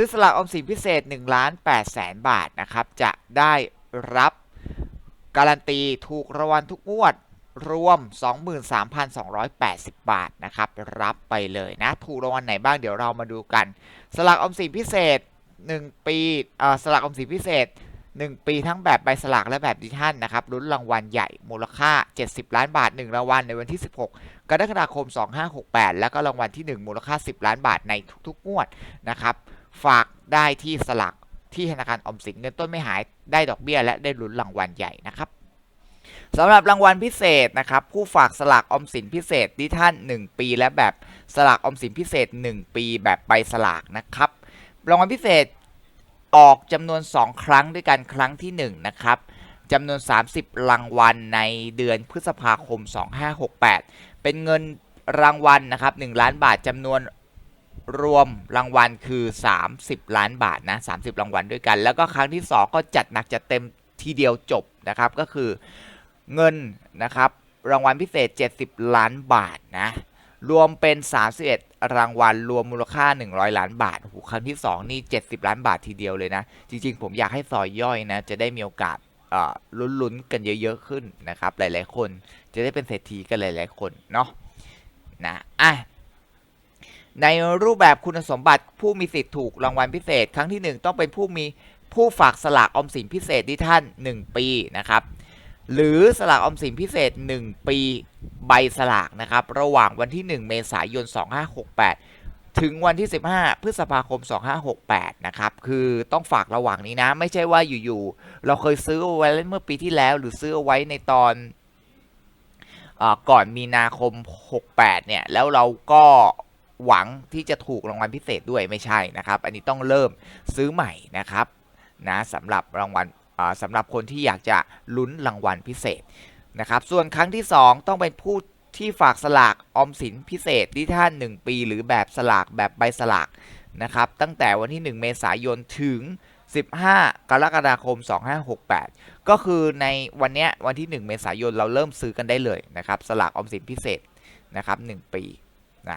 ซื้อสลากออมสินพิเศษ1ล้าน8แสนบาทนะครับ จะได้รับการันตีถูกรางวัลทุกงวดรวม 23,280 บาทนะครับ รับไปเลยนะ ถูกรางวัลไหนบ้างเดี๋ยวเรามาดูกัน สลากออมสินพิเศษ 1 ปีสลากออมสินพิเศษ 1 ปีทั้งแบบใบสลากและแบบดิจิทัลนะครับลุ้นรางวัลใหญ่มูลค่า 70 ล้านบาท 1 รางวัลในวันที่ 16 กรกฎาคม 2568 แล้วก็รางวัลที่ 1 มูลค่า 10 ล้านบาทในทุกๆงวดนะครับ ฝากได้ที่สลากที่ธนาคารออมสินเงินต้นไม่หายได้ดอกเบี้ย และได้ลุ้นรางวัลใหญ่นะครับสำหรับรางวัลพิเศษนะครับ ผู้ฝากสลากออมสินพิเศษดิจิทัล1ปี และแบบสลากออมสินพิเศษ 1 ปี แบบใบสลากนะครับ รางวัลพิเศษออกจำนวน 2 ครั้งด้วยกันครั้งที่ 1 นะครับจำนวน 30 รางวัลในเดือนพฤษภาคม 2568 เป็นเงินรางวัลนะครับ1ล้านบาทจำนวน รวมรางวัลคือ 30 ล้านบาทนะ30 รางวัลด้วยกัน แล้วก็ครั้งที่ 2 ก็จัดหนักจัดเต็มทีเดียวจบนะครับก็คือเงินนะครับรางวัลพิเศษ 70 ล้านบาทนะรวมเป็น 31 รางวัลรวมมูลค่า 100 ล้านบาทโหครั้งที่ 2 นี่ 70 ล้านบาททีเดียวเลยนะ จริงๆ ผมอยากให้ซอยย่อยนะ จะได้มีโอกาสลุ้นๆ กันเยอะๆ ขึ้นนะครับ หลายๆ คนจะได้เป็นเศรษฐีกันหลายๆ คนเนาะนะอะ ในรูปแบบคุณสมบัติผู้มีสิทธิ์ถูกรางวัลพิเศษ ครั้งที่ 1 ต้องเป็นผู้มีผู้ฝากสลากออมสินพิเศษที่ท่าน 1 ปีนะครับหรือสลากออมสินพิเศษ 1 ปีใบสลากนะครับระหว่างวันที่ 1 เมษายน 2568 ถึงวันที่ 15 พฤษภาคม 2568 นะครับคือต้องฝากระหว่างนี้นะ ไม่ใช่ว่าอยู่ๆเราเคยซื้อไว้เมื่อปีที่แล้ว หรือซื้อไว้ในตอนอก่อนมีนาคม 68 เนี่ยแล้วเราก็ หวังที่จะถูกรางวัลพิเศษด้วยไม่ใช่นะครับ อันนี้ต้องเริ่มซื้อใหม่นะครับนะสำหรับรางวัลสำหรับคนที่อยากจะลุ้นรางวัลพิเศษนะครับ ส่วนครั้งที่ 2 ต้องเป็นผู้ที่ฝากสลากออมสินพิเศษที่ท่าน 1 ปี หรือแบบสลากแบบใบสลากนะครับตั้งแต่วันที่ 1 เมษายนถึง 15 กรกฎาคม 2568 ก็คือในวันเนี้ยวันที่ 1 เมษายนเราเริ่มซื้อกันได้เลยนะครับ สลากออมสินพิเศษนะครับ 1 ปีนะ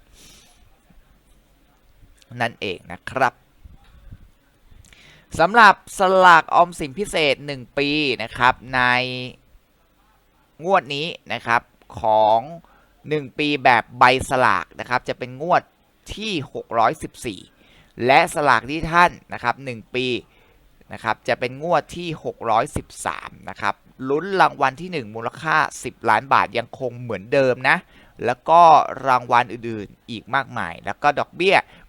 นั่นเองนะครับสำหรับสลากออมสินพิเศษ 1 ปีนะครับในงวดนี้นะครับของ 1 ปีแบบใบสลากนะครับจะเป็นงวดที่ 614 และสลากที่ท่านนะครับ 1 ปีนะครับจะเป็นงวดที่ 613 นะครับลุ้นรางวัลที่ 1 มูลค่า 10 ล้านบาทยังคงเหมือนเดิมนะ แล้วก็รางวัลอื่นๆอีกมากมาย แล้วก็ดอกเบี้ย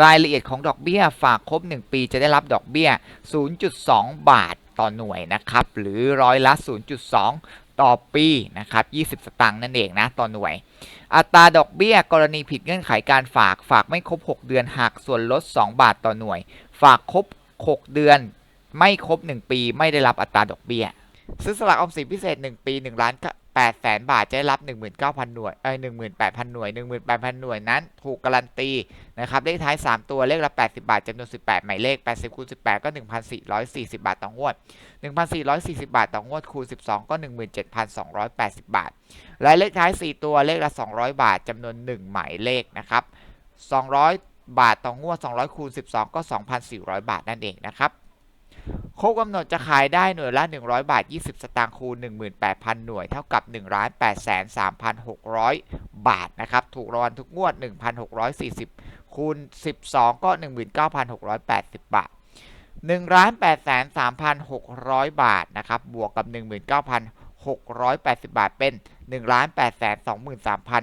รายละเอียดของดอกเบี้ยฝากครบ 1 ปีจะได้รับดอกเบี้ย 0.2 บาทต่อหน่วยนะครับ หรือร้อยละ 0.2 ต่อปีนะครับ 20 สตางค์นั่นเองนะต่อหน่วย อัตราดอกเบี้ยกรณีผิดเงื่อนไขการฝากฝากไม่ครบ 6 เดือนหักส่วนลด 2 บาทต่อหน่วย ฝากครบ 6 เดือน ไม่ครบ 1 ปี ไม่ได้รับอัตราดอกเบี้ย ซื้อสลากออมสินพิเศษ 1 ปี 1 ล้าน 8แสนบาทจะได้รับ 19,000 หน่วยเอ้ย18,000 หน่วย 18,000 หน่วยนั้นถูกการันตีนะครับเลขท้าย 3 ตัวเลขละ 80 บาทจำนวน 18 หมายเลข 80คูณ18 ก็ 1,440 บาทต่องวด 1,440 บาทต่องวดคูณ 12 ก็ 17,280 บาท และเลขท้าย 4 ตัวเลขละ 200 บาทจำนวน 1 หมายเลขนะครับ200 บาทต่องวด 200คูณ12 ก็ 2,400 บาทนั่นเองนะครับ ครบกำหนดจะขายได้หน่วยละ 100 บาท 20 สตางค์คูณ 18,000 หน่วย เท่ากับ 1 8 3 6 0 0 บาทนะครับ ถูกรางวัลทุกงวด 1,640 คูณ 12 ก็ 19,680 บาท 1 8 3 6 0 0 บาทนะครับ บวกกับ 19,680 บาท เป็น 1 8 2 3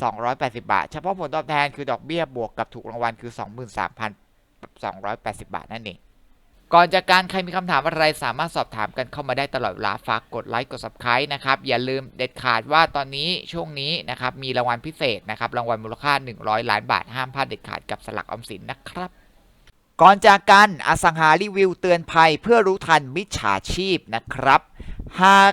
280 บาท เฉพาะผลตอบแทนคือดอกเบี้ยบวกกับถูกรางวัลคือ 23,280 บาทนั่นเอง ก่อนจากการใครมีคำถามอะไรสามารถสอบถามกันเข้ามาได้ตลอดเวลาฝากกดไลค์กด subscribe นะครับ อย่าลืมเด็ดขาดว่าตอนนี้ช่วงนี้นะครับมีรางวัลพิเศษนะครับรางวัลมูลค่า 100 ล้านบาทห้ามพลาดเด็ดขาดกับสลักออมสินนะครับ ก่อนจากกันอสังหารีวิวเตือนภัยเพื่อรู้ทันมิจฉาชีพนะครับ หาก